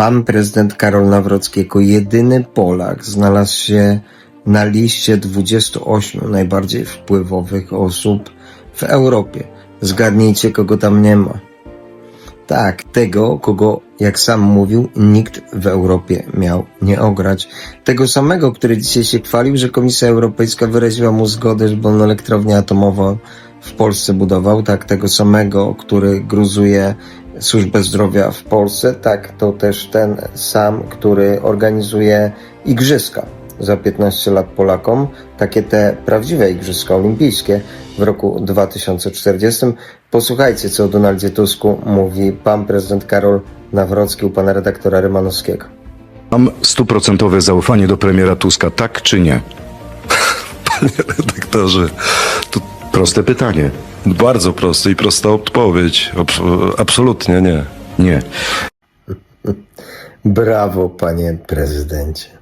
pan prezydent Karol Nawrocki jako jedyny Polak znalazł się na liście 28 najbardziej wpływowych osób w Europie. Zgadnijcie, kogo tam nie ma. Tak, tego, kogo, jak sam mówił, nikt w Europie miał nie ograć. Tego samego, który dzisiaj się chwalił, że Komisja Europejska wyraziła mu zgodę, żeby on elektrownię atomową w Polsce budował. Tak, tego samego, który gruzuje służbę zdrowia w Polsce. Tak, to też ten sam, który organizuje igrzyska za 15 lat Polakom, takie te prawdziwe Igrzyska Olimpijskie w roku 2040. Posłuchajcie, co o Donaldzie Tusku mówi pan prezydent Karol Nawrocki u pana redaktora Rymanowskiego. Mam stuprocentowe zaufanie do premiera Tuska, tak czy nie? Panie redaktorze, to Proste pytanie. Bardzo proste i prosta odpowiedź. Abs- absolutnie nie. Nie. Brawo, panie prezydencie.